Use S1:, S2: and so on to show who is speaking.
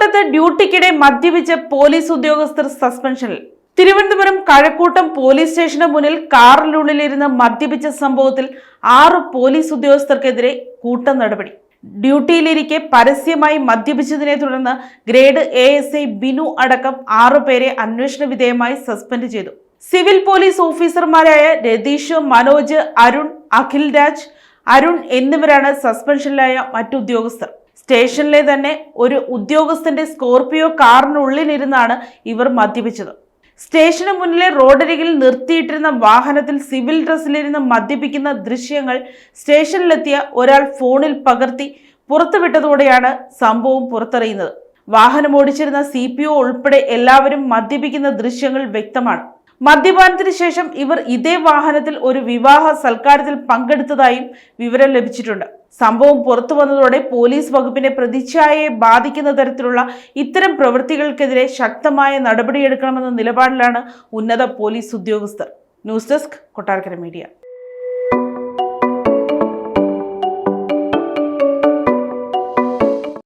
S1: കഴക്കൂട്ടത്ത് ഡ്യൂട്ടിക്കിടെ മദ്യപിച്ച പോലീസ് ഉദ്യോഗസ്ഥർ സസ്പെൻഷനിൽ. തിരുവനന്തപുരം കഴക്കൂട്ടം പോലീസ് സ്റ്റേഷന് മുന്നിൽ കാറിനുള്ളിലിരുന്ന് മദ്യപിച്ച സംഭവത്തിൽ ആറ് പോലീസ് ഉദ്യോഗസ്ഥർക്കെതിരെ കൂട്ട നടപടി. ഡ്യൂട്ടിയിലിരിക്കെ പരസ്യമായി മദ്യപിച്ചതിനെ തുടർന്ന് grade A S I Binu അടക്കം ആറു പേരെ അന്വേഷണ വിധേയമായി സസ്പെൻഡ് ചെയ്തു. സിവിൽ പോലീസ് ഓഫീസർമാരായ രതീഷ് മനോജ് അരുൺ അഖിൽ രാജ് അരുൺ എന്നിവരാണ് സസ്പെൻഷനിലായ മറ്റു ഉദ്യോഗസ്ഥർ. സ്റ്റേഷനിലെ തന്നെ ഒരു ഉദ്യോഗസ്ഥന്റെ സ്കോർപിയോ കാറിനുള്ളിലിരുന്നാണ് ഇവർ മദ്യപിച്ചത്. സ്റ്റേഷന് മുന്നിലെ റോഡരികിൽ നിർത്തിയിട്ടിരുന്ന വാഹനത്തിൽ സിവിൽ ഡ്രസ്സിലിരുന്ന് മദ്യപിക്കുന്ന ദൃശ്യങ്ങൾ സ്റ്റേഷനിലെത്തിയ ഒരാൾ ഫോണിൽ പകർത്തി പുറത്തുവിട്ടതോടെയാണ് സംഭവം പുറത്തറിയുന്നത്. വാഹനം ഓടിച്ചിരുന്ന സി പി ഒ ഉൾപ്പെടെ എല്ലാവരും മദ്യപിക്കുന്ന ദൃശ്യങ്ങൾ വ്യക്തമാണ്. മദ്യപാനത്തിന് ശേഷം ഇവർ ഇതേ വാഹനത്തിൽ ഒരു വിവാഹ സൽക്കാരത്തിൽ പങ്കെടുത്തതായും വിവരം ലഭിച്ചിട്ടുണ്ട്. സംഭവം പുറത്തു വന്നതോടെ പോലീസ് വകുപ്പിന്റെ പ്രതിച്ഛായയെ ബാധിക്കുന്ന തരത്തിലുള്ള ഇത്തരം പ്രവൃത്തികൾക്കെതിരെ ശക്തമായ നടപടിയെടുക്കണമെന്ന നിലപാടിലാണ് ഉന്നത പോലീസ് ഉദ്യോഗസ്ഥർ. News desk Kottarakkara media.